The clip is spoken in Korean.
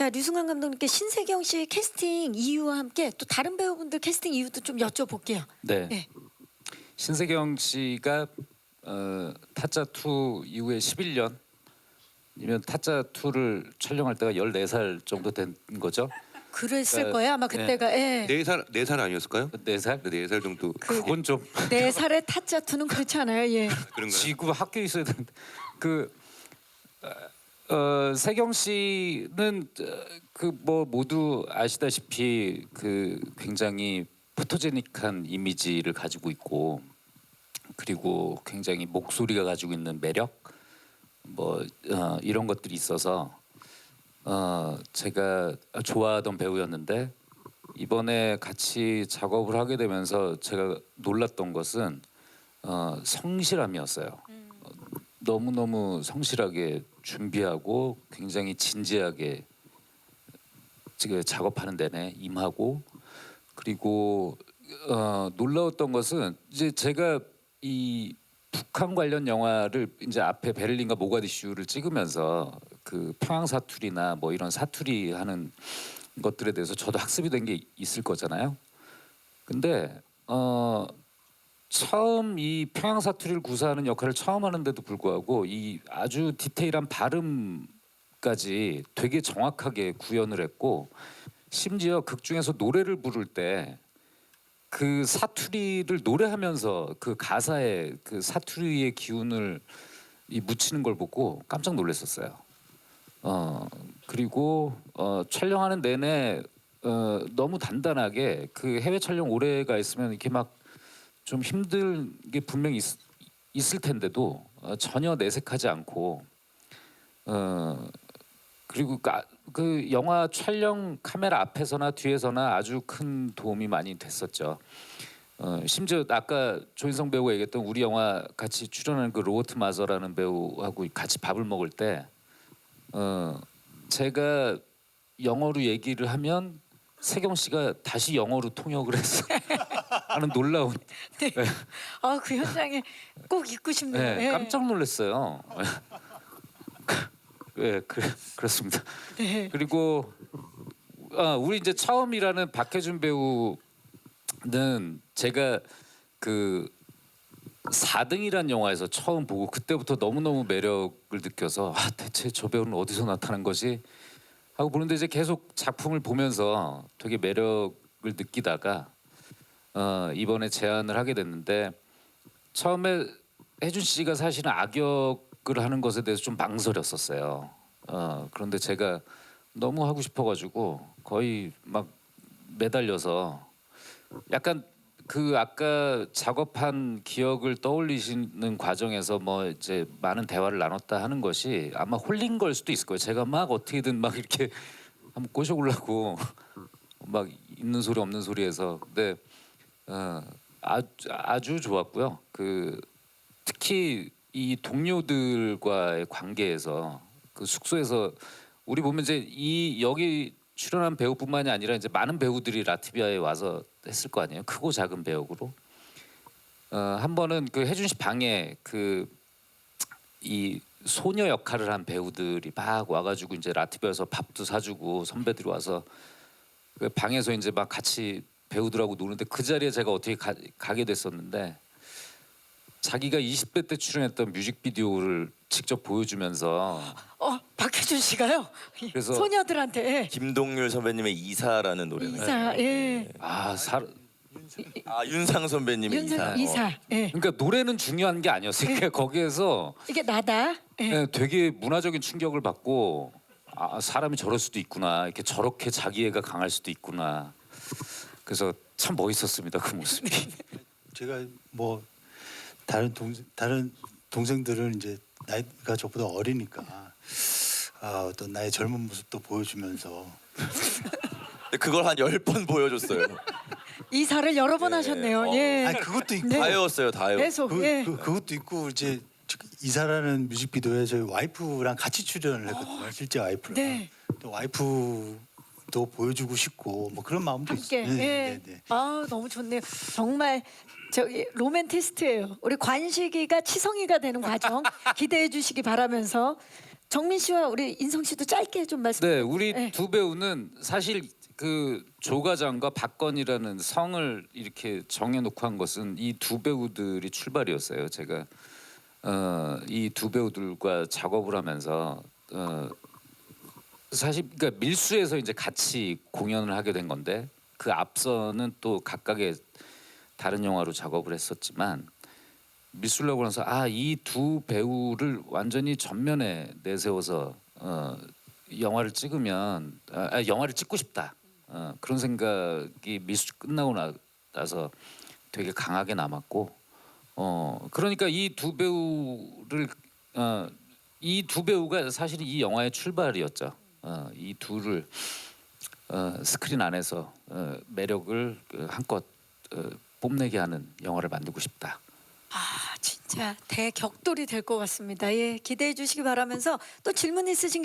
자 류승환 감독님께 신세경 씨 캐스팅 이유와 함께 또 다른 배우분들 캐스팅 이유도 좀 여쭤볼게요. 네. 네. 신세경 씨가 어, 타짜 2 이후에 11년 이면 타짜 2를 촬영할 때가 14살 정도 된 거죠. 그랬을 네. 거예요 아마 그때가 예. 네 살 네 살 아니었을까요? 4살? 네 살 정도 그건 좀 네 살의 타짜 투는 그렇지 않아요. 예. 그런가요? 지구 학교에 있어야 되는데 그 어, 세경 씨는 그 뭐 모두 아시다시피 그 굉장히 포토제닉한 이미지를 가지고 있고 그리고 굉장히 목소리가 가지고 있는 매력 뭐 어, 이런 것들이 있어서 어, 제가 좋아하던 배우였는데 이번에 같이 작업을 하게 되면서 제가 놀랐던 것은 어, 성실함이었어요. 어, 너무너무 성실하게 준비하고 굉장히 진지하게 지금 작업하는 데내 임하고 그리고 어, 놀라웠던 것은 이제 제가 이 북한 관련 영화를 이제 앞에 베를린과 모가디슈를 찍으면서 그 평양 사투리나 뭐 이런 사투리 하는 것들에 대해서 저도 학습이 된 게 있을 거잖아요. 근데 어 처음 이 평양 사투리를 구사하는 역할을 처음 하는데도 불구하고 이 아주 디테일한 발음까지 되게 정확하게 구현을 했고 심지어 극 중에서 노래를 부를 때 그 사투리를 노래하면서 그 가사에 그 사투리의 기운을 이 묻히는 걸 보고 깜짝 놀랐었어요. 어 그리고 어 촬영하는 내내 어 너무 단단하게 그 해외 촬영 오래 가 있으면 이렇게 막 좀 힘든 게 분명히 있, 있을 텐데도 어, 전혀 내색하지 않고 어 그리고 그, 아- 그 영화 촬영 카메라 앞에서나 뒤에서나 아주 큰 도움이 많이 됐었죠. 어, 심지어 아까 조인성 배우가 얘기했던 우리 영화 같이 출연하는 그 로버트 마저라는 배우하고 같이 밥을 먹을 때 어, 제가 영어로 얘기를 하면 세경 씨가 다시 영어로 통역을 했어. 하는 놀라운 아그 현장에 꼭 있고 싶네요. 네, 예. 깜짝 놀랐어요. 네, 그, 그렇습니다. 네. 그리고 아, 우리 이제 처음이라는 박해준 배우는 제가 그 4등이란 영화에서 처음 보고 그때부터 너무너무 매력을 느껴서 아, 대체 저 배우는 어디서 나타난 거지 하고 보는데 이제 계속 작품을 보면서 되게 매력을 느끼다가 어, 이번에 제안을 하게 됐는데 처음에 혜준 씨가 사실은 악역을 하는 것에 대해서 좀 망설였었어요. 어, 그런데 제가 너무 하고 싶어가지고 거의 막 매달려서 약간 그 아까 작업한 기억을 떠올리시는 과정에서 뭐 이제 많은 대화를 나눴다 하는 것이 아마 홀린 걸 수도 있을 거예요. 제가 막 어떻게든 막 이렇게 한번 꼬셔보려고 막 있는 소리 없는 소리해서 근데 어, 아주, 아주 좋았고요. 그 특히 이 동료들과의 관계에서 그 숙소에서 우리 보면 이제 이 여기 출연한 배우뿐만이 아니라 이제 많은 배우들이 라트비아에 와서 했을 거 아니에요. 크고 작은 배역으로. 어, 한 번은 그 혜준 씨 방에 그 이 소녀 역할을 한 배우들이 막 와가지고 이제 라트비아에서 밥도 사주고 선배들이 와서 그 방에서 이제 막 같이 배우들하고 노는데 그 자리에 제가 어떻게 가, 가게 됐었는데 자기가 20대 때 출연했던 뮤직비디오를 직접 보여주면서 어 박혜준 씨가요. 그래서- 소녀들한테 김동률 선배님의 이사라는 노래가 이사 예. 아 사, 아 윤상 선배님의 윤상 이사. 이사. 어. 예. 그러니까 노래는 중요한 게 아니었어요. 그러니까 거기에서 이게 나다. 예. 네, 되게 문화적인 충격을 받고 아, 사람이 저럴 수도 있구나. 이렇게 저렇게 자기애가 강할 수도 있구나. 그래서 참 멋있었습니다. 그 모습이. 제가 뭐 다른 동생 다른 동생들은 이제 나이가 저보다 어리니까 아, 어떤 나의 젊은 모습도 보여주면서 그걸 한 열 번 보여줬어요. 이사를 여러 번 예. 하셨네요. 어. 예. 아니 그것도 있고 네. 다 외웠어요, 다 외웠어요. 계속 그, 예. 그, 그것도 있고 이제 이사라는 뮤직비디오에 저희 와이프랑 같이 출연을 했거든요. 실제 와이프랑. 네. 또 와이프 도 보여주고 싶고 뭐 그런 마음도 함께. 있어요. 예. 아 너무 좋네요. 정말 저기 로맨티스트예요. 우리 관식이가 치성이가 되는 과정 기대해 주시기 바라면서 정민 씨와 우리 인성 씨도 짧게 좀 말씀. 네, 우리 네. 두 배우는 사실 그 조과장과 박건이라는 성을 이렇게 정해놓고 한 것은 이 두 배우들이 출발이었어요. 제가 어, 이 두 배우들과 작업을 하면서 어, 사실 그러니까 밀수에서 이제 같이 공연을 하게 된 건데 그 앞서는 또 각각의 다른 영화로 작업을 했었지만 밀수라고 해서 아 이 두 배우를 완전히 전면에 내세워서 어, 영화를 찍으면 아, 아, 영화를 찍고 싶다 어, 그런 생각이 밀수 끝나고 나, 나서 되게 강하게 남았고 어 그러니까 이 두 배우를 어, 이 두 배우가 사실 이 영화의 출발이었죠. 어, 이 둘을 어, 스크린 안에서 어, 매력을 그 한껏 어, 뽐내게 하는 영화를 만들고 싶다. 아 진짜 대격돌이 될 것 같습니다. 예 기대해 주시기 바라면서 또 질문 있으신 게